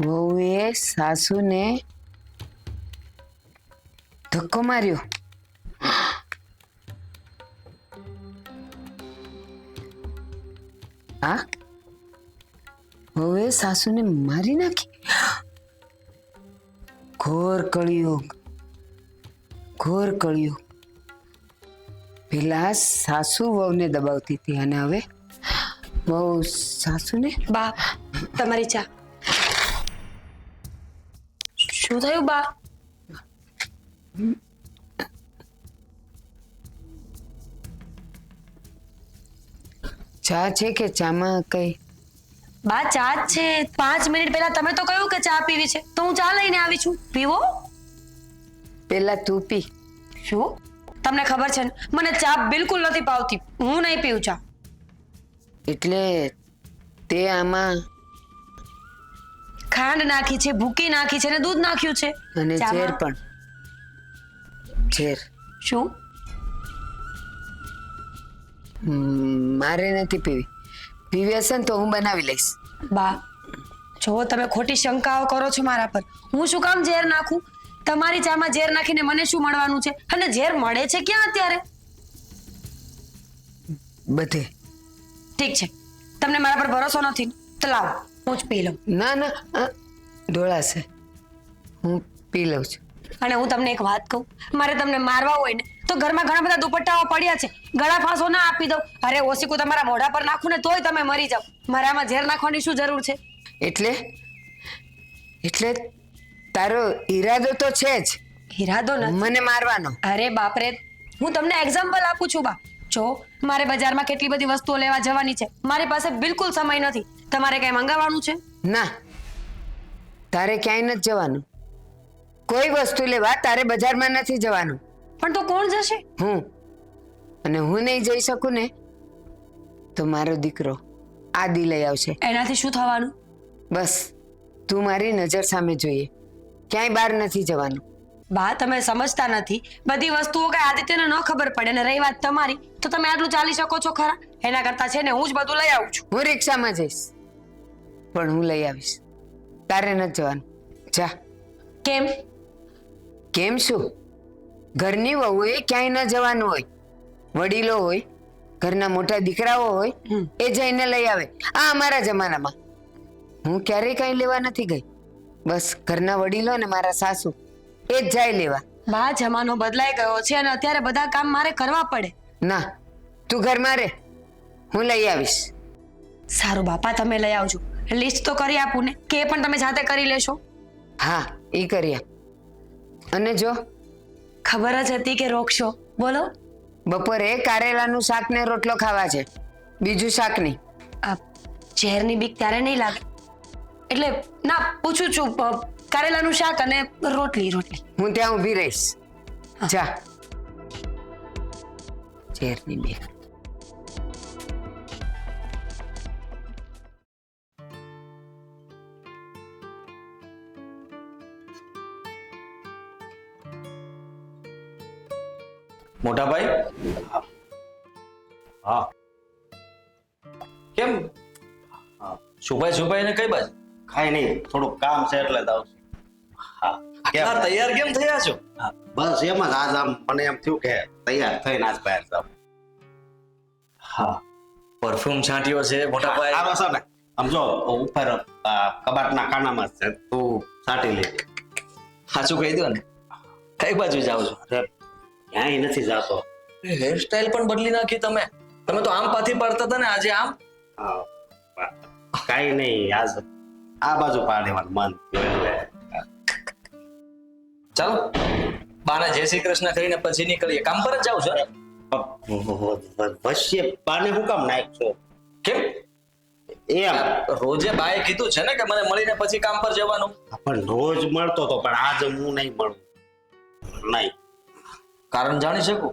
વહુએ સાસુને ધક્કો માર્યો. આ? વહુએ સાસુને મારી નાખી? ઘોર કળિયુગ ઘોર કળિયુગ પેલા સાસુ વહુને દબાવતી હતી અને હવે વહુ સાસુને બા, તમારી ચા. શું થયું બા ચા છે કે ચામાં કઈ બા ચા જ છે. પાંચ મિનિટ પહેલા તમે તો કહ્યું કે ચા પીવી છે. તો હું ચા લઈને આવી છું. પીવો. પેલા તું પી. શું? તમને ખબર છે ને મને ચા બિલકુલ નથી ભાવતી. હું નહીં પીવું ચા. એટલે તે આમાં ખાંડ નાખી છે ભૂકી નાખી છે ને દૂધ નાખ્યું છે. અને ચામાં- ઝેર પણ. ઝેર. શું? હમ, મારે નથી પીવી. પીવી હશે ને તો હું બનાવી લઈશ. બા જો તમે ખોટી શંકાઓ કરો છો મારા પર હું શું કામ ઝેર નાખું? તમારી ચામાં ઝેર નાખીને મને શું મળવાનું છે? અને ઝેર મળે છે ક્યાં અત્યારે? બધે. ઠીક છે. તમને મારા પર ભરોસો નથી. તો લાવો. હું જ પી લઉં. ના ના ઢોળાશે હું પી લઉં છું. અને હું તમને એક વાત કહું મારે તમને મારવા હોય ને તો ઘરમાં ઘણા બધા દુપટ્ટાઓ પડ્યા છે. ગળા ફાંસો ના આપી દઉં. અરે ઓસીકું તમારા મોઢા પર નાખું ને તોય તમે મરી જાઓ. મારામાં ઝેર નાખવાની શું જરૂર છે? એટલે? એટલે તારો ઈરાદો તો છે જ. ઈરાદો ન મને મારવાનો. અરે બાપરે. હું તમને એક્ઝામ્પલ આપું છું બા. જો મારે બજારમાં કેટલી બધી વસ્તુઓ લેવા જવાની છે. મારી પાસે બિલકુલ સમય નથી. તમારે કઈ મંગાવવાનું છે? ના. તારે ક્યાંય નથી જવાનું. કોઈ વસ્તુ લેવા તારે બજારમાં નથી જવાનું. પણ તો કોણ જશે? હું. અને હું નહીં જઈ શકું ને તો મારો દીકરો આદિ લઈ આવશે. એનાથી શું થવાનું? બસ તું મારી નજર સામે જોઈએ. ક્યાંય બહાર નથી જવાનું. બા તમે સમજતા નથી. બધી વસ્તુઓ કઈ આદિત્યને ન ખબર પડે ને રહી વાત તમારી તો તમે આટલું ચાલી શકો છો ખરા? એના કરતા છે ને હું જ બધું લઈ આવું છું. હું રિક્ષામાં જઈશ પણ હું લઈ આવીશ. તારે નથી જવાનું. જા. કેમ? કેમ શું? ઘરની વહુએ ક્યાંય ન જવાનું હોય. વડીલો હોય ઘરના મોટા દીકરાઓ હોય. એ જઈને લઈ આવે. આ અમારા જમાનામાં. હું ક્યારેય કઈ લેવા નથી ગઈ. બસ ઘરના વડીલો ને મારા સાસુ. એ જ જાય લેવા. બા જમાનો બદલાઈ ગયો છે અને અત્યારે બધા કામ મારે કરવા પડે. ના તું ઘરમાં રે હું લઈ આવીશ. સારું બાપા તમે લઈ આવજો. લિસ્ટ તો કરી આપું ને. કે એ પણ તમે જાતે કરી લેશો. હા એ કરી આપ. અને જો? ખબર જ હતી કે રોકશો. બોલો. બપોરે કારેલાનું શાક ને રોટલો ખાવા છે. બીજું શાક નહીં. ઝેરની બીક ત્યારે નહીં લાગે. એટલે ના પૂછું છું કારેલાનું શાક અને રોટલી રોટલી. હું ત્યાં ઊભી રહીશ. જા. ઝેરની બે. મોટા ભાઈ હા. કેમ? છુપાઈ છુપાઈ ને કઈ બાજુ? કાંઈ નહીં થોડું કામ છે એટલે જ આવશે હા તૈયાર કેમ થયા છો? બસ એમ જ. આજ આમ મને એમ થયું કે તૈયાર થઈને આજ બહાર જાવ હા. પરફ્યુમ છાંટ્યો છે મોટા ભાઈ? આવો છો ને. આમ જો ઉપર કબાટના ખાનામાં છે તું છાંટી લે. સાચું કહી દો ને. કઈ બાજુ જાવ છો? ક્યાંય નથી જાતો. હેરસ્ટાઈલ પણ બદલી નાખી તમે. તમે તો આમ પાથી પાડતા હતા ને આજે આમ? કાઈ નહીં આજ આ બાજુ પાડેવાનું મન એટલે. ચાલો બાને જય શ્રી કૃષ્ણ કરીને પછી નીકળીએ કામ પર જ જાવ છો વશ્ય બાને હું કામ નાખશો કેમ એમ રોજે બાએ કીધું છે ને કે મને મળીને પછી કામ પર જવાનું પણ રોજ મળતો તો પણ આજ હું નહીં મળું નહીં કારણ જાણી શકું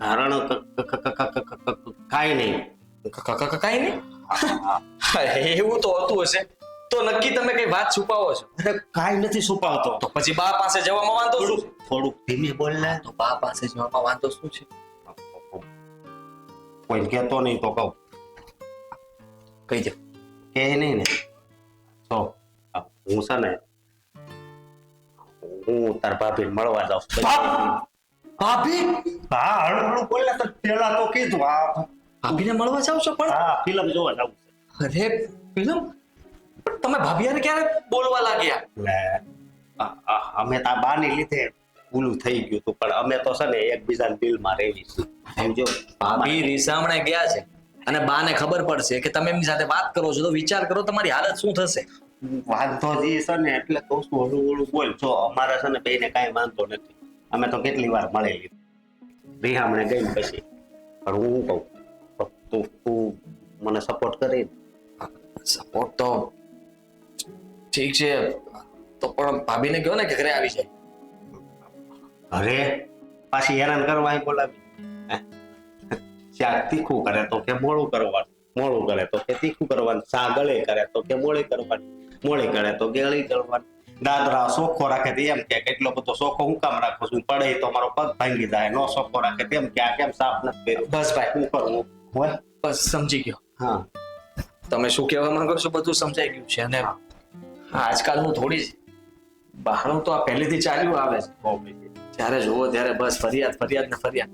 કારણ કાંઈ નહીં કાંઈ નહીં એવું તો હતું હશે તો નક્કી તમે કઈ વાત છુપાવો છો? અરે કાંઈ નથી છુપાવતો. તો પછી બા પાસે જવામાં વાંધો શું? થોડુંક ધીમે બોલ ને તો બા પાસે જવામાં વાંધો શું છે? કોઈ કહેતો નહીં તો કહું. કહી દો. કે નહીં ને. તો હું છે ને હું તાર ભાભીને મળવા જાઉં. ભાભી? હા હળું હળું બોલે તો પેલા તો કીધું આ ભાભીને મળવા જાવ છો પણ? હા ફિલ્મ જોવા છે. અરે ફિલ્મ? તમે ભાભીયાને ક્યારે બોલવા લાગ્યા? એટલે અમે તો બાની લીધે ભૂલું થઈ ગયું હતું પણ અમે તો છે ને એકબીજાના દિલમાં રહેવી છીએ સમજો ભાભી રીસામણે ગયા છે. અને બાને ખબર પડશે કે તમે એમની સાથે વાત કરો છો તો વિચાર કરો તમારી હાલત શું થશે. વાંધો જે છે ને એટલે તો શું હળું હળું બોલ. જો અમારે છે ને બેને કાંઈ વાંધો નથી. અમે તો કેટલી વાર મળેલી. રિહામણે ગઈ પછી પણ હું કહું તું તું મને સપોર્ટ કરી સપોર્ટ તો ઠીક છે. તો પણ ભાભીને કહો ને કે ઘરે આવી જાય. અરે પાછી હેરાન કરવા અહીં બોલાવી. શાક તીખું કરે તો કે મોડું કરવાનું? મોડું કરે તો કે તીખું કરવાનું? શા ગળે કરે તો કે મોળી કરવાનું? મોળે કરે તો ગળી કરવાની દાદરા સોખો રાખે તો એમ કે કેટલો બધો સોખો હું કામ રાખું છું? પડે તો મારો પગ ભાંગી જાય નો સોખો રાખે તેમ કે આ કેમ સાફ નથી બસ ભાઈ. હું કરું? હોય? બસ સમજી ગયો. હા. તમે શું કહેવા માંગો છો? બધું સમજાઈ ગયું છે અને આજકાલનું થોડી જ બહાણું તો આ પહેલેથી ચાલ્યું આવે છે. જ્યારે જુઓ ત્યારે બસ ફરિયાદ ફરિયાદ ને ફરિયાદ.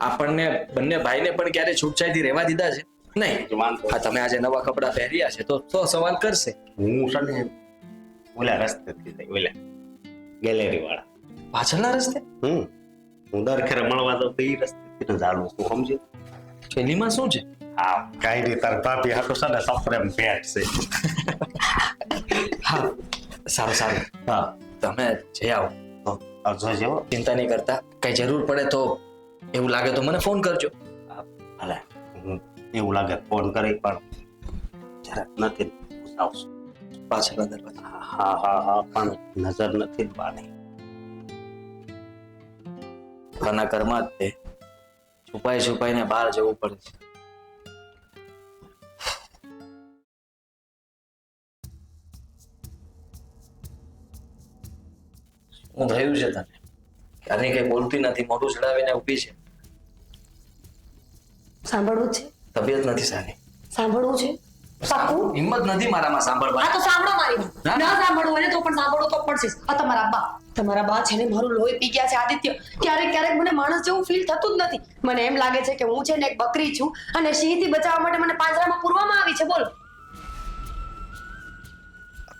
આપણને બંને ભાઈને પણ ક્યારે છૂટછાઈથી રહેવા દીધા છે? નહીં. હા તમે આજે નવા કપડા પહેર્યા છે તો તો સવાલ કરશે. હું છે ને ઓલા રસ્તેથી થઈ ઓલા ગેલેરી વાળા. પાછળના રસ્તે? હમ. હું દર ખેર મળવા તો એ રસ્તેથી જ ચાલું છું સમજ્યો? થેલીમાં શું છે? હા કઈ નહીં તાર ભાભી હાટુ છે ને સપ્રેમ ભેટ છે. હા. સારું સારું. હા. તમે જઈ આવો. તો જોજે ચિંતા નહીં કરતા. કઈ જરૂર પડે તો એવું લાગે તો મને ફોન કરજો. ભલે. એવું લાગે ફોન કરે પણ જરાક નથી આવશું પાછળના દરવાજા હા હા હા પણ નજર નથી બાની ઘરના ઘરમાં જ તે. છુપાઈ છુપાઈને બહાર જવું પડે છે. હું થયું છે તને? ક્યારેય કઈ બોલતી નથી મોઢું ચડાવીને ઊભી છે. સાંભળવું છે? તબિયત નથી સારી. સાંભળવું છે? પાક્કું? હિંમત નથી મારામાં આ સાંભળવા તો સાંભળો મારી? વાત. ન સાંભળવું હોય ને તો પણ સાંભળો તો પડશે. આ તમારા બા. તમારા બા છે ને મારું લોહી પી ગયા છે આદિત્ય. ક્યારેક ક્યારેક મને માણસ જેવું ફીલ થતું જ નથી. મને એમ લાગે છે કે હું છે ને એક બકરી છું અને સિંહથી બચાવવા માટે મને પાંજરામાં પૂરવામાં આવી છે. બોલો.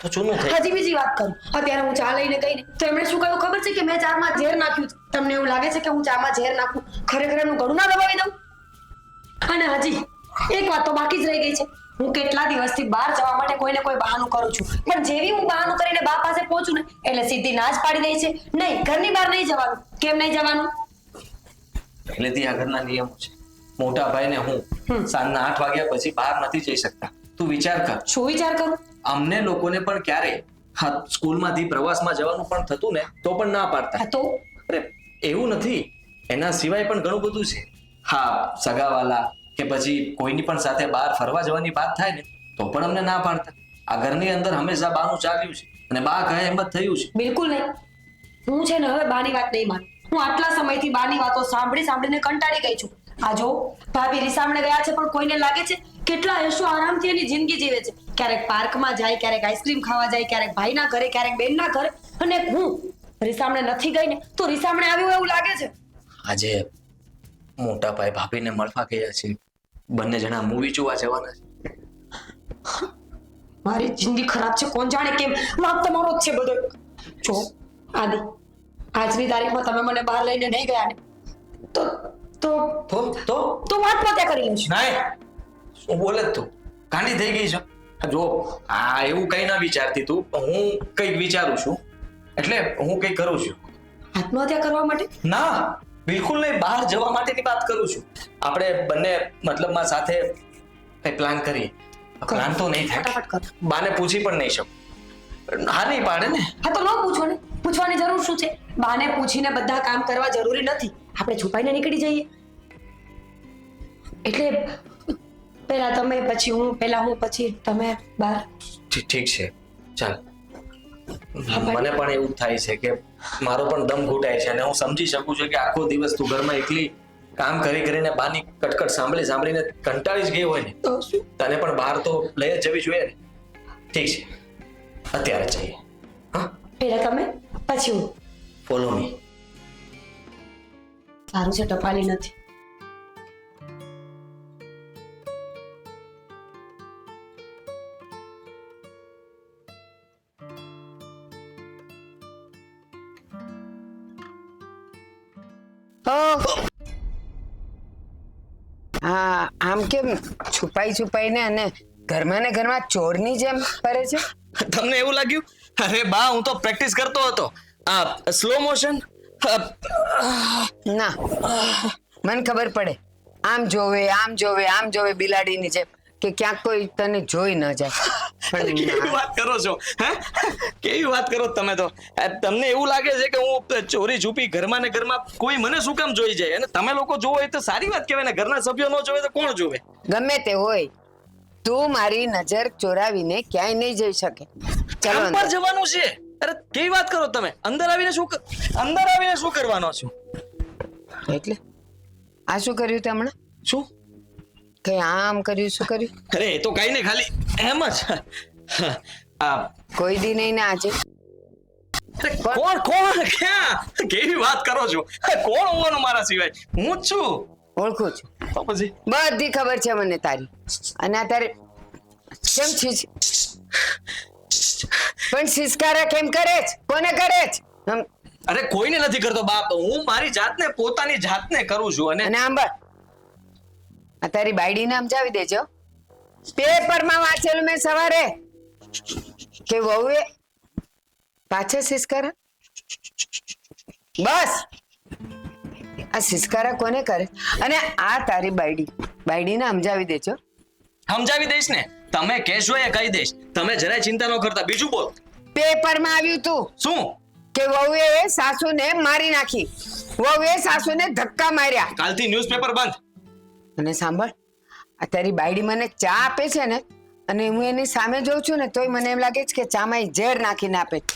તો જૂનું થઈ હજી બીજી વાત કરું. અત્યારે હું ચા લઈને ગઈ ને તો એમણે શું કહ્યું? ખબર છે કે મેં ચામાં ઝેર નાખ્યું છે. તમને એવું લાગે છે કે હું ચામાં ઝેર નાખું? ખરેખર એનું ગળું ના દબાવી દઉં? અને હજી એક વાત તો બાકી જ રહી ગઈ છે. હું કેટલા દિવસથી બહાર જવા માટે કોઈને કોઈ બહાનું કરું છું. પણ જેવી હું બહાનું કરીને બા પાસે પહોંચું ને એટલે સીધી ના જ પાડી દે છે. નહીં ઘરની બહાર નહીં જવાનું. કેમ નહીં જવાનું? પહેલેથી આ ઘરના નિયમો છે. મોટા ભાઈને હું સાંજના આઠ વાગ્યા પછી બહાર નથી જઈ શકતા. તું વિચાર કર. શું વિચાર કરું? અમને લોકોને પણ ક્યારે સ્કૂલમાંથી પ્રવાસમાં જવાનું પણ થતું ને તો પણ ના પાડતા. તો? અરે એવું નથી. એના સિવાય પણ ઘણું બધું છે. હા સગાવાલા કે પછી કોઈની પણ સાથે બહાર ફરવા જવાની વાત થાય ને તો પણ અમને ના પાડતા. આ ઘરની અંદર હંમેશા બાનું ચાલ્યું છે અને બા કહે એમ જ થયું છે. બિલકુલ નહીં. હું છે ને હવે બાની વાત નહીં માનું. હું આટલા સમયથી બાની વાતો સાંભળી સાંભળીને કંટાળી ગઈ છું. આ જો ભાભી રીસામણે ગયા છે પણ કોઈને લાગે છે કેટલા એશો આરામથી એની જિંદગી જીવે છે? ક્યારેક પાર્કમાં જાય ક્યારેક આઈસ્ક્રીમ ખાવા જાય ક્યારેક ભાઈના ઘરે ક્યારેક બેનના ઘરે. અને હું રીસામણે નથી ગઈ ને તો રીસામણે આવ્યું એવું લાગે છે? આજે મોટા ભાઈ ભાભીને મળવા ગયા છે બંને જણા મૂવી જોવા જવાના છે. મારી જિંદગી ખરાબ છે કોણ જાણે કેમ? વાંક તમારો જ છે બધો. જો આદિ આજની તારીખમાં તમે મને બહાર લઈને નહીં ગયા ને તો તો તો? તો? તો આત્મહત્યા કરી લઈશ. નાય શું બોલે તું? ગાંડી થઈ ગઈ છે. જો આ એવું કઈ ના વિચારતી તું હું કંઈક વિચારું છું. એટલે હું કઈ કરું છું. આત્મહત્યા કરવા માટે? ના બિલકુલ નહીં. બહાર જવા માટેની વાત કરું છું. આપણે બંને મતલબમાં સાથે કઈ પ્લાન કરીએ. પ્લાન તો નહીં થાય. બાને પૂછી પણ નહીં શકું. હા નહીં પાડે ને? હા તો ન પૂછો ને. પૂછવાની જરૂર શું છે? બાને પૂછીને બધા કામ કરવા જરૂરી નથી. આપણે છુપાઈને નીકળી જઈએ. એટલે પહેલા તમે પછી હું પહેલા હું પછી તમે બહાર. ઠીક છે. ચાલ. મને પણ એવું થાય છે કે મારો પણ દમ ઘૂંટાય છે અને હું સમજી શકું છું કે આખો દિવસ તું ઘરમાં એકલી કામ કરી કરીને બાની કટકટ સાંભળી સાંભળીને કંટાળી જ ગઈ હોય ને. તને પણ બહાર તો લઈ જ જવી જોઈએ ને. ઠીક છે. અત્યારે જઈએ. હા? પહેલા તમે પછી હું. ફોલો મી સારું છે ટપાલી નથી. હા આમ કેમ છુપાઈ છુપાઈને અને ઘરમાં ને ઘરમાં ચોરની જેમ ફરે છે? તમને એવું લાગ્યું? અરે બા હું તો પ્રેક્ટિસ કરતો હતો. આ સ્લો મોશન ના. મને ખબર પડે. આમ જોવે આમ જોવે આમ જોવે બિલાડીની જેમ કે ક્યાંક કોઈ તને જોઈ ન જાય. કેવી વાત કરો છો હે? કેવી વાત કરો તમે તો? તમને એવું લાગે છે કે હું ચોરી છુપી ઘરમાં ને ઘરમાં કોઈ મને શું કામ જોઈ જાય? અને તમે લોકો જોવો એ તો સારી વાત કહેવાય ને ઘરના સભ્યો ન જોવે તો કોણ જોવે? ગમે તે હોય તું મારી નજર ચોરાવીને ક્યાંય નહીં જઈ શકે. ચાલો પર જવાનું છે? અરે કેવી વાત કરો તમે? અંદર આવીને શું અંદર આવીને શું કરવાનો છું? એટલે? આ શું કર્યું તે હમણાં? શું? કઈ આમ કર્યું શું કર્યું? અરે એ તો કઈ નહીં ખાલી એમ જ. આ કોઈ દી નહીં ને આજે. કોણ કોણ ક્યાં? કેવી વાત કરો છો? કોણ હોવાનું મારા સિવાય? હું જ છું. ઓળખું છું. તો પછી? બધી ખબર છે મને તારી. અને આ તારે કેમ છીછ પણ સિસકારા કેમ કરે છે? કોને કરે છે? અરે કોઈને નથી કરતો બાપ. હું મારી જાતને પોતાની જાતને કરું છું અને અને આંબર આ તારી બાયડી નામ જાવી દેજો. પેપરમાં વાંચેલું મેં સવારે કે વહુએ પાછા સિસકારા? બસ. આ સિસકારા કોને કરે? અને આ તારી બાયડી. બાયડીને સમજાવી દેજો. સમજાવી દઈશ ને? તમે કહેશો એ કહી દઈશ. તમે જરાય ચિંતા ન કરતા. બીજું બોલ. પેપરમાં આવ્યું તું શું? કે વહુએ સાસુને મારી નાખી. વહુએ સાસુને ધક્કા માર્યા. કાલથી ન્યૂઝપેપર બંધ. અને સાંભળ આ તારી બાયડી મને ચા આપે છે ને અને હું એની સામે જોઉં છું ને તોય મને એમ લાગે છે કે ચામાં ઝેર નાખીને આપે છે.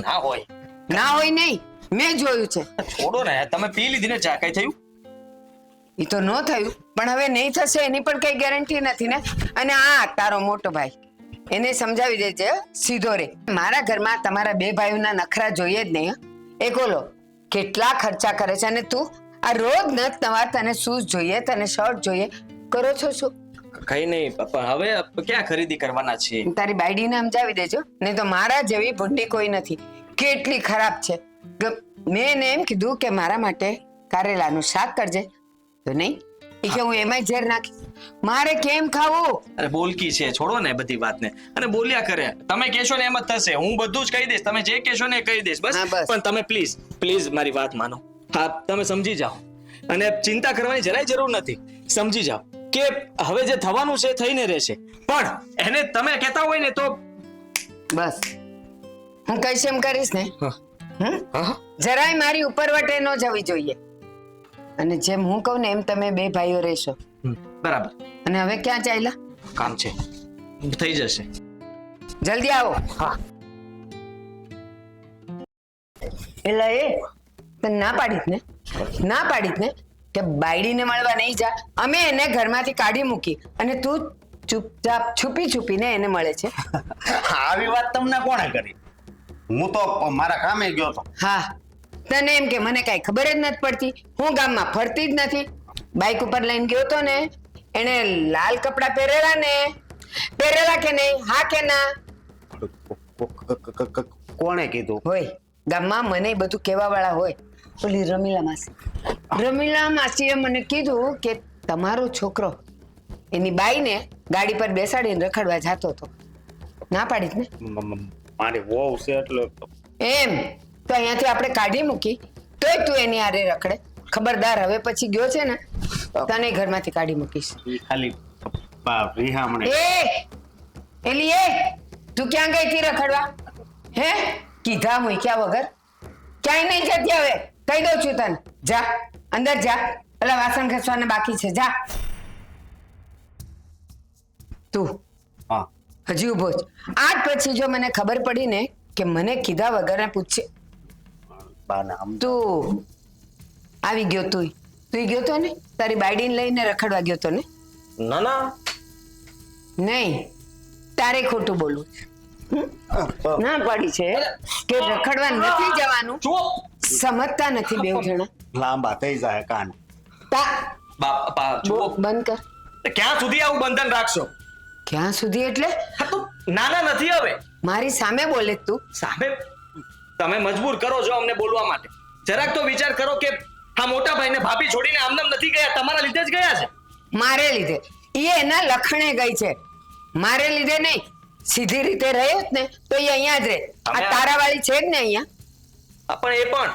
ના હોય. ના હોય નહીં મેં જોયું છે. છોડો ને તમે પી લીધી ને ચા. કઈ થયું? એ તો ન થયું પણ હવે નહીં થશે એની પણ કઈ ગેરંટી નથી ને? અને આ તારો મોટો ભાઈ એને સમજાવી દેજે સીધો રે. મારા ઘરમાં તમારા બે ભાઈઓના નખરા જોઈએ જ નહીં. એ બોલો કેટલા ખર્ચા કરે છે? અને તું આ રોજ નત નવા તને શૂઝ જોઈએ તને શર્ટ જોઈએ કરો છો શું? કઈ નહીં પણ હવે ક્યાં ખરીદી કરવાના છે તારી બાયડીને સમજાવી દેજો નહીં તો મારા જેવી ભૂંડી કોઈ નથી. કેટલી ખરાબ છે. મેં એને એમ કીધું કે મારા માટે કારેલાનું શાક કરજે તો નહીં? એ કે હું એમાંય ઝેર નાખીશ. મારે કેમ ખાવું? અરે બોલકી છે છોડો ને બધી વાતને. અને બોલ્યા કરે. તમે કહેશો ને એમ જ થશે. હું બધું જ કહી દઈશ. તમે જે કહેશો ને એ કહી દઈશ. બસ. હા, બસ. પણ તમે પ્લીઝ પ્લીઝ મારી વાત માનો. હા તમે સમજી જાઓ. અને ચિંતા કરવાની જરાય જરૂર નથી. સમજી જાઓ. કે હવે જે થવાનું છે થઈને રહેશે. પણ એને તમે કહેતા હોય ને તો બસ. હું કહીશ એમ કરીશ ને? હમ? જરાય મારી ઉપરવટે ન જવી જોઈએ. અને જેમ હું કહું ને એમ તમે બે ભાઈઓ રહેશો. બરાબર. અને હવે ક્યાં ચાલ્યા? કામ છે. થઈ જશે. જલ્દી આવો. હા. એટલે એ ના પાડીશ ને? ના પાડીશ ને? કે બાયડીને મળવા નહીં જા. અમે એને ઘરમાંથી કાઢી મૂકી અને તું ચૂપચાપ છુપી છુપીને એને મળે છે. આવી વાત તમને કોણે કરી? હું તો મારા કામે ગયો તો હા. તને એમ કે મને કાંઈ ખબર જ નથી પડતી. હું ગામમાં ફરતી જ નથી. બાઇક ઉપર લઈને ગયો તો ને એણે લાલ કપડાં પહેરેલા ને. પહેરેલા કે નહીં હા કે ના? કોણે કીધું? હોય ગામમાં મને બધું કહેવા વાળા હોય. ઓલી રમીલા માસી. રમીલા માસીએ મને કીધું કે તમારો છોકરો એની બાઈને ગાડી પર બેસાડીને રખડવા જતો હતો. ના પાડીશ ને? મારી વહુ છે એટલે એમ. તો અહીંયાથી આપણે કાઢી મૂકી તોય તું એની આરે રખડે. ખબરદાર હવે પછી ગયો છે ને તને ઘરમાંથી કાઢી મૂકીશ. ખાલી બા વિહામણે એ એલી એ તું ક્યાં ગઈ હતી રખડવા? હે? કીધા મૂક્યા વગર. ક્યાંય નહીં જતી હવે. કહી દઉં છું તને. જા અંદર જા. પેલા વાસણ ઘસવાના બાકી છે. જા. તું. હા. હજી ઊભો આજ પછી જો મને ખબર પડી ને કે મને કીધા વગર પૂછે બાને આમ તું આવી ગયો તું તું ગયો તો ને? તારી બાયડીને લઈને રખડવા ગયો તો ને? ના ના. નહીં. તારે ખોટું બોલું ના પડી છે કે રખડવા નથી જવાનું. સમજતા નથી બે જણા. લાંબા થઈ જાય કાન. તા. બંધ કર. ક્યાં સુધી આવું બંધન રાખશો? ક્યાં સુધી એટલે? નાના નથી હવે. મારી સામે બોલે તું. સાહેબ તમે મજબૂર કરો છો અમને બોલવા માટે. જરાક તો વિચાર કરો કે આ મોટા ભાઈને ભાભી છોડીને આમનામ નથી ગયા તમારા લીધે જ ગયા છે? મારે લીધે. એ એના લખણે ગઈ છે. મારે લીધે નહીં. સીધી રીતે રહ્યો જ ને તો એ અહીંયા જ રહે. આ તારાવાળી છે જ ને અહીંયા. પણ એ પણ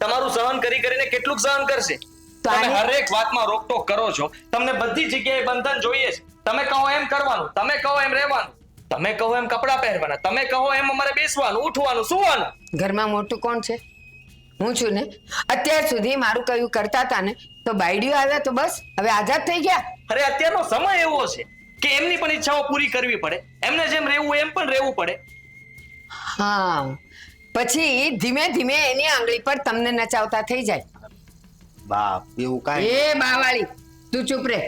તમારું સહન કરી કરીને કેટલું સહન કરશે. તમે હરેક વાતમાં રોકટોક કરો છો. તમને બધી જગ્યાએ બંધન જોઈએ છે. તમે કહો એમ કરવાનું તમે કહો એમ રહેવાનું. તમે કહો એમ કપડાં પહેરવાના તમે કહો એમ અમારે બેસવાનું ઉઠવાનું સુવાનું. ઘરમાં મોટું કોણ છે? હું છું ને? અત્યાર સુધી મારું કયું કરતા હતા ને તો બાયડીઓ આવ્યા તો બસ હવે આઝાદ થઈ ગયા. અરે અત્યારનો સમય એવો છે કે એમની પણ ઈચ્છાઓ પૂરી કરવી પડે. એમને જેમ રહેવું એમ પણ રહેવું પડે. હા. પછી ધીમે ધીમે એની આંગળી પર તમને નચાવતા થઈ જાય. બાપ એવું કાંઈ એ બાવાળી તું ચૂપ રહે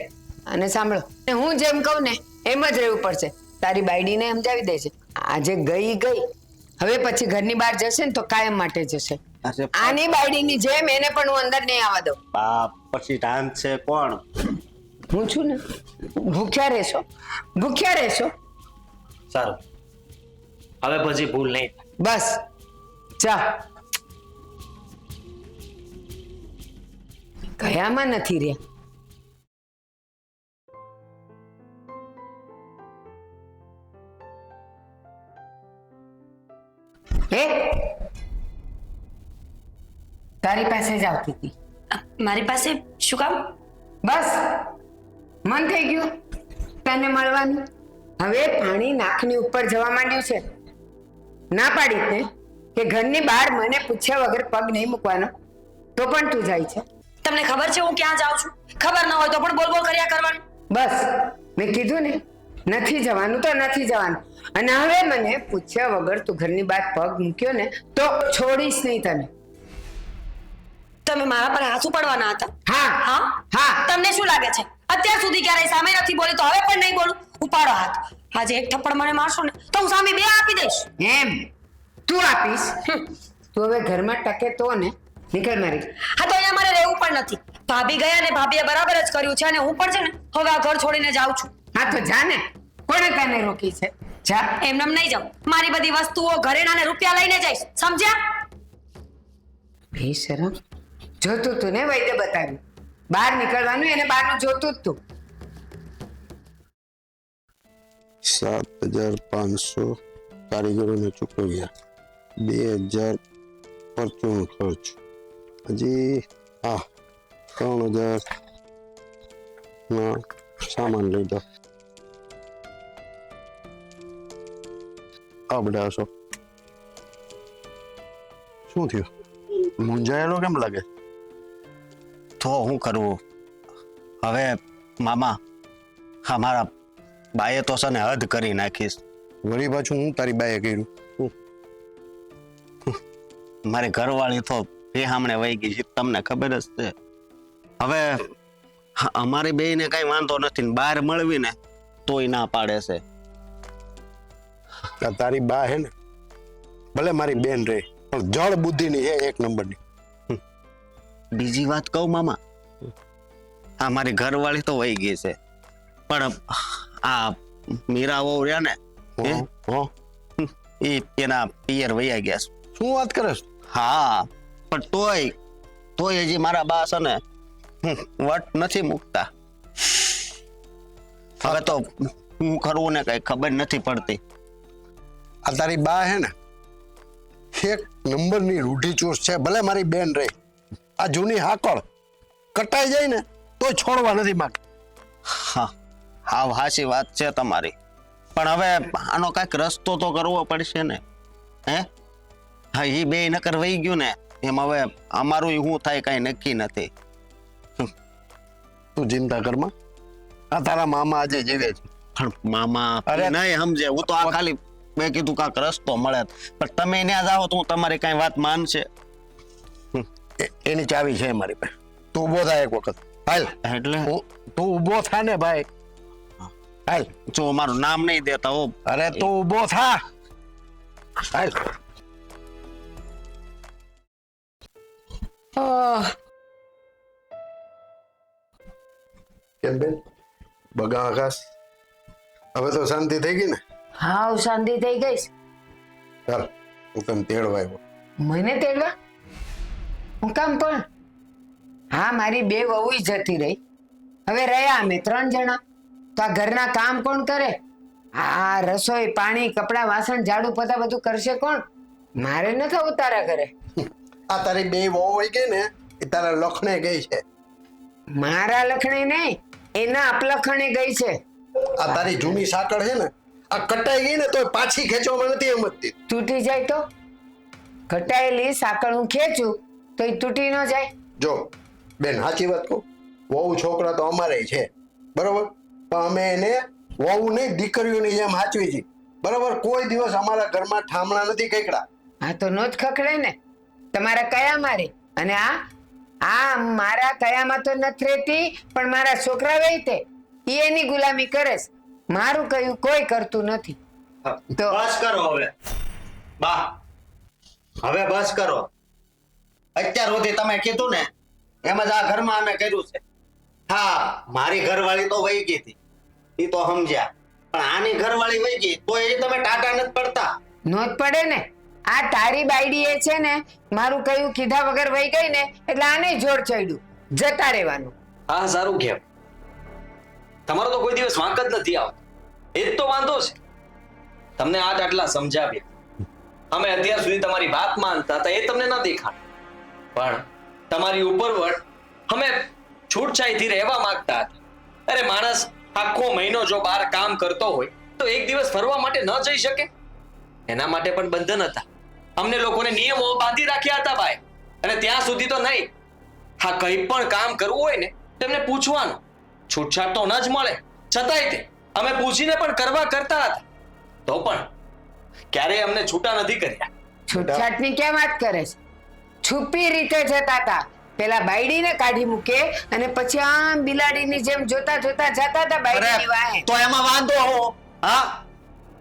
અને સાંભળો. હું જેમ કહું ને એમ જ રહેવું પડશે. તારી બાયડીને સમજાવી દેજે. આજે ગઈ ગઈ. હવે પછી ઘરની બહાર જશે ને તો કાયમ માટે જશે. અરે આની બાયડીની જેમ એને પણ હું અંદર નહીં આવવા દઉં. બાપ પછી ટાઈમ છે કોણ? હું છું ને? ભૂખ્યા રહેશો. ભૂખ્યા રહેશો. સારું. હવે પછી ભૂલ નહીં થાય. બસ. જા. કયામાં નથી રહ્યા. હે? તારી પાસે જ આવતી હતી. મારી પાસે? શું કામ? બસ. મન થઈ ગયું તને મળવાનું. હવે પાણી નાકની ઉપર જવા માંડ્યું છે. ના પાડી તે કે ઘરની બહાર મને પૂછ્યા વગર પગ નહીં મૂકવાનો. તો પણ તું જાય છે. તમને ખબર છે હું ક્યાં જાઉં છું? ખબર ન હોય તો પણ બોલ બોલ કર્યા કરવાનું. બસ. મેં કીધું ને નથી જવાનું તો નથી જવાનું. અને હવે મને પૂછ્યા વગર તું ઘરની બહાર પગ મૂક્યો ને તો છોડીશ નહીં તને. તમે મારા પર હાથ ઉપાડવાના હતા? હા. હા? હા. તમને શું લાગે છે? અત્યાર સુધી ક્યારેય સામે નથી બોલી તો હવે પણ નહીં બોલું? ઉપાડો હાથ. આજે એક થપ્પડ મને મારશો ને તો હું સામે બે આપી દઈશ. એમ. તું આપીશ. તું હવે ઘરમાં ટકે તો ને. નીકળ મારી. હા તો અહીંયા મારે રહેવું પણ નથી. ભાભી ગયા ને ભાભીએ બરાબર જ કર્યું છે અને હું પણ છે ને હવે આ ઘર છોડીને જાઉં છું. હા તો જા ને. કોણે તને રોકી છે? જા. એમને એમ નહીં જાઉં. મારી બધી વસ્તુઓ ઘરેણા ને રૂપિયા લઈને જઈશ. સમજ્યા? ભી શરમ. જોતું તું ને વૈદ્ય બતાવ્યું. બહાર નીકળવાનું એને બહારનું જોતું જ તું. સાત હજાર પાંચસો કારીગરોને ચૂકવ્યા બે હજાર પરચુનો ખર્ચ. હજી હા ત્રણ હજાર ના સામાન લીધો. આપણે છો શું થયું? મૂંઝાયેલો કેમ લાગે? તો હું કરવું હવે મામા અમારા બાએ તો છે ને હદ કરી નાખીશ. વળી પાછું હું તારી બાએ કર્યું? મારી ઘરવાળી તો એ સામણે વહી ગઈ છે તમને ખબર જ છે. હવે અમારી બેને કઈ વાંધો નથી બહાર મળવી ને તોય ના પાડે છે. તારી બા હે ને ભલે મારી બેન રે પણ જળ બુદ્ધિની હે એક નંબરની. બીજી વાત કહું મામા આ મારી ઘરવાળી તો વહી ગઈ છે પણ આ મીરા વહુ રહ્યા ને. એ એના પિયર વૈયા ગયા શું વાત કરે હા પણ તોય તોય હજી મારા બા છે ને વટ નથી મૂકતા. હવે તો હું કરવું ને કઈ ખબર નથી પડતી. આ તારી બા હે ને એક નંબરની રૂઢિચુસ્ત છે. ભલે મારી બેન રે આ જૂની હાકળ કટાઈ જાય ને તોય છોડવા નથી માંગતી. હા હા હાચી વાત છે તમારી. પણ હવે આનો કાંઈક રસ્તો તો કરવો પડશે ને હે? હા એ બે નકર વહી ગયું ને એમ હવે અમારું શું થાય કઈ નક્કી નથી. તું ચિંતા કરમાં આ તારા મામા આજે જીવે છે. પણ મામા અરે- નહીં સમજે હું તો આ ખાલી મેં કીધું કાંક રસ્તો મળે પણ તમે ત્યાં જાઓ તો હું તમારી કઈ વાત માનશે. એની ચાવી છે મારી પાસે. તું ઊભો થાય એક વખત. હાલ. એટલે? હું- તું ઊભો થા ને ભાઈ. હાલ. જો મારું નામ નહીં દેતા હો. અરે તું ઊભો થા. હાલ. કેમ બેન? બગા આકાશ. હવે તો શાંતિ થઈ ગઈ ને? હાવ શાંતિ થઈ ગઈ છે. ચાલ હું તને તેડવા આવ્યો? મને તેડવા? હું કામ પણ હા મારી બે વહુ જતી રહી. હવે રહ્યા અમે ત્રણ જણા. તો આ ઘરના કામ કોણ કરે? આ રસોઈ પાણી કપડાં વાસણ ઝાડુ પોતા બધું કરશે કોણ? મારે ન થવું તારા ઘરે. આ તારી બે વહુ હોય ગઈ ને એ તારા લખણે ગઈ છે. મારા લખણે નહીં એના અપલખણે ગઈ છે. આ તારી જૂની સાંકળ છે ને આ કટાઈ ગઈ ને તો પાછી ખેંચવામાં નથી સમજતી તૂટી જાય તો? કટાયેલી સાંકળ હું ખેંચું તો એ તૂટી ન જાય? જો બેન સાચી વાત કહું. વહુ છોકરા તો અમારે છે. બરોબર? પણ અમે એને વહુ નહીં દીકરીઓની જેમ સાચવી છે. બરોબર? કોઈ દિવસ અમારા ઘરમાં ઠામણા નથી કઈકડા આ તો નો જ ખખડે ને. તમારા કયા મારી અને આ? આ મારા કયામાં તો નથી રહેતી પણ મારા છોકરા વહી તે. એની ગુલામી કરે છે. મારું કયું કોઈ કરતું નથી. તો બસ કરો હવે. બા હવે બસ કરો. અત્યાર સુધી તમે કીધું ને એમ જ આ ઘરમાં અમે કર્યું છે. હા મારી ઘરવાળી તો વહી ગઈ હતી. એ તો સમજ્યા. પણ આની ઘરવાળી વહી ગઈ તો એ તમે ટાટા નથી પડતા. નોંધ પડે ને. આ તારી બાયડી એ છે ને મારું કયું કીધા વગર વહી ગઈ ને એટલે આને જોર ચડ્યું. જતા રહેવાનું. હા સારું કેમ. તમારો તો કોઈ દિવસ વાંક જ નથી આવતો. એ જ તો વાંધો છે. તમને આજ આટલા સમજાવ્યા. અમે અત્યાર સુધી તમારી વાત માનતા હતા, એ તમને ન દેખાણ પણ તમારી ઉપરવટ અમે છૂટછાઈથી રહેવા માંગતા હતા. અરે માણસ આખો મહિનો જો બહાર કામ કરતો હોય, તો એક દિવસ ફરવા માટે ન જઈ શકે? એના માટે પણ બંધન હતા. અમને લોકોને નિયમો બાંધી રાખ્યા હતા ભાઈ. અને ત્યાં સુધી તો નહીં. હા, કંઈ પણ કામ કરવું હોય ને, તેમને પૂછવાનું. છૂટછાટ તો ન જ મળે. છતાંય તે અમે પૂછીને પણ કરવા કરતા હતા. તો પણ ક્યારેય અમને છૂટા નથી કર્યા. છૂટછાટની કેમ વાત કરે છે? છુપી રીતે જતા હતા. પેલા બાયડીને કાઢી મૂકે અને પછી આમ બિલાડીની જેમ જોતા જોતા જતા હતા બાયડીની વાહે. તો એમાં વાંધો હો. હા?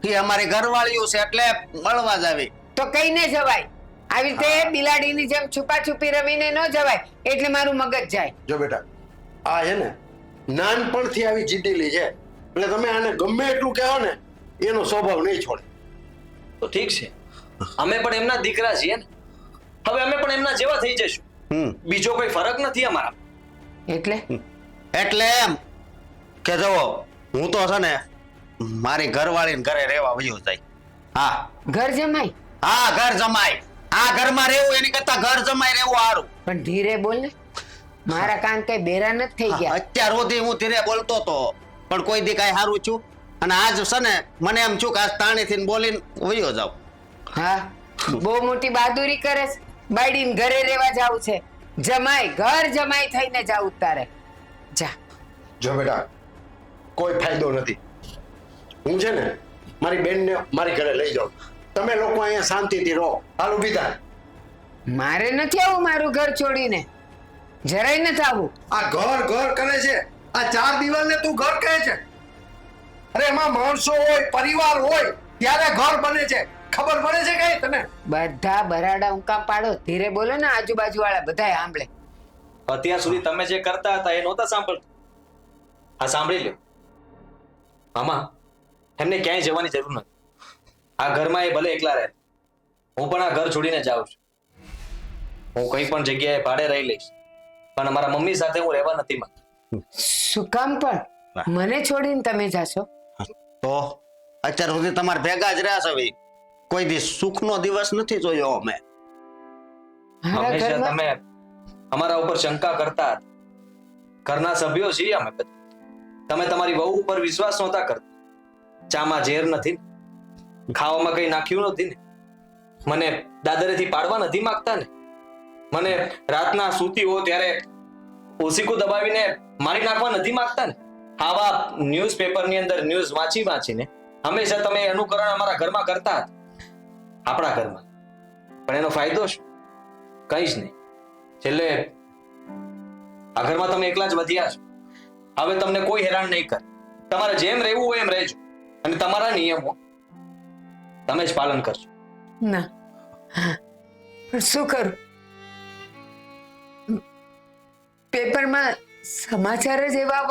એ અમારી ઘરવાળીઓ છે એટલે મળવા જ આવી. તો કઈને જવાય. આવી રીતે બિલાડીની જેમ છુપા છુપી રમીને ન જવાય એટલે મારું મગજ જાય. જો બેટા આ છે ને નાનપણથી આવી જીતેલી છે. એટલે તમે આને ગમે એટલું કહો ને એનો સ્વભાવ નહીં છોડે. તો ઠીક છે. અમે પણ એમના દીકરા છીએ ને. હવે અમે પણ એમના જેવા થઈ જઈશું. હમ. બીજો કોઈ ફરક નથી અમારા. એટલે? એટલે એમ કે જુઓ હું તો છે ને મારી ઘરવાળીને ઘરે રહેવા વયો જાય. હા. ઘર જમાય હા ઘર જમાય આ ઘરમાં રહેવું એની કરતા ઘર જમાય રહેવું સારું. પણ ધીરે બોલ ને. મારા કાન કઈ બેરા નથી થઈ ગયા. અત્યાર સુધી હું ધીરે બોલતો તો પણ કોઈ દી કઈ સારું છું અને આજ છે ને મને એમ છું કે આજ તાણીથી બોલીને વયો જાવ હા બહુ મોટી બહાદુરી કરે બાઈડી બાયડીને ઘરે રહેવા જાવું છે. જમાય ઘર જમાય થઈને જાવું તારે. જા. જો બેટા કોઈ ફાયદો નથી. હું છે ને મારી બેનને મારી ઘરે લઈ જાઉં. તમે લોકો અહીંયા શાંતિથી રહો. હાલ ઊભી થાય. મારે નથી આવું મારું ઘર છોડીને. જરાય નથી આવું આ ઘર ઘર કરે છે. આ ચાર દિવાલને તું ઘર કહે છે. અરે એમાં માણસો હોય પરિવાર હોય ત્યારે ઘર બને છે. ખબર પડે છે કઈ તને? બધા બરાડા ઊંકા પાડો. ધીરે બોલો ને આજુબાજુ વાળા બધાય સાંભળે. અત્યાર સુધી તમે જે કરતા હતા એ નહોતા સાંભળતા. હા સાંભળી લ્યો. મામા એમને ક્યાંય જવાની જરૂર નથી. આ ઘરમાં એ ભલે એકલા રહે. હું પણ આ ઘર છોડીને જાઉં છું. હું કઈ પણ જગ્યાએ ભાડે રહી લઈશ. પણ અમારા મમ્મી સાથે હું રહેવા નથી માંગતો. શું કામ પણ? મને છોડીને તમે જાશો? તો અત્યાર સુધી તમારે ભેગા જ રહ્યા છો કોઈ દી સુખનો દિવસ નથી જોયો અમે. હંમેશા તમે અમારા ઉપર શંકા કરતા ઘરના સભ્યો છીએ અમે બધા. તમે તમારી વહુ ઉપર વિશ્વાસ નહોતા કરતા. ચામાં ઝેર નથી. ખાવામાં કઈ નાખ્યું નથી ને. મને દાદરેથી પાડવા નથી માંગતા ને. મને રાતના સૂતી હો ત્યારે ઓસીકું દબાવીને મારી નાખવા નથી માંગતા ને? આવા ન્યૂઝપેપરની અંદર ન્યૂઝ વાંચી વાંચીને હંમેશા તમે અનુકરણ અમારા ઘરમાં કરતા હતા. આપણા ઘરમાં. પણ એનો ફાયદો શું? કઈ જ નહીં. છેલ્લે આ ઘરમાં તમે એકલા જ વધ્યા છો. હવે તમને કોઈ હેરાન નહીં કરે. તમારે જેમ રહેવું હોય એમ રહેજો. અને તમારા નિયમો તમે જ પાલન કરજો ના. પણ શું કરું? પેપરમાં સમાચાર જ એવા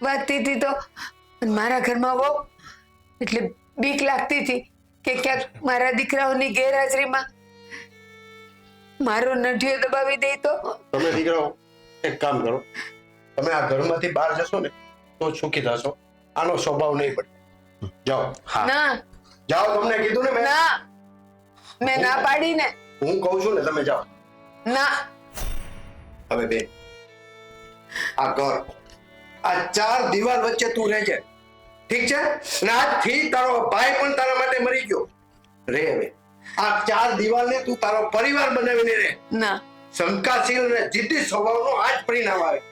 વાંચતી હતી તો. મારા ઘરમાં બહુ એટલે બીક લાગતી હતી કે ક્યાંક મારા દીકરાઓની ગેરહાજરીમાં મારો નઢિયો દબાવી દે તો. તમે દીકરાઓ એક કામ કરો. તમે આ ઘરમાંથી બહાર જશો ને તો સુખી થશો. આનો સ્વભાવ નહીં પડે. જાઓ. ના. જાઓ તમને કીધું ને મેં. ના. મેં ના પાડી ને હું કહું છું ને તમે જાઓ. ના. હવે બેન આ ઘર. આ ચાર દિવાલ વચ્ચે તું રહેજે. ઠીક છે? અને આજથી તારો ભાઈ પણ તારા માટે મરી ગયો. રે હવે. આ ચાર દિવાલને તું તારો પરિવાર બનાવીને રહે ના. શંકાશીલ અને જીદ્દી સ્વભાવનો આ જ પરિણામ આવે.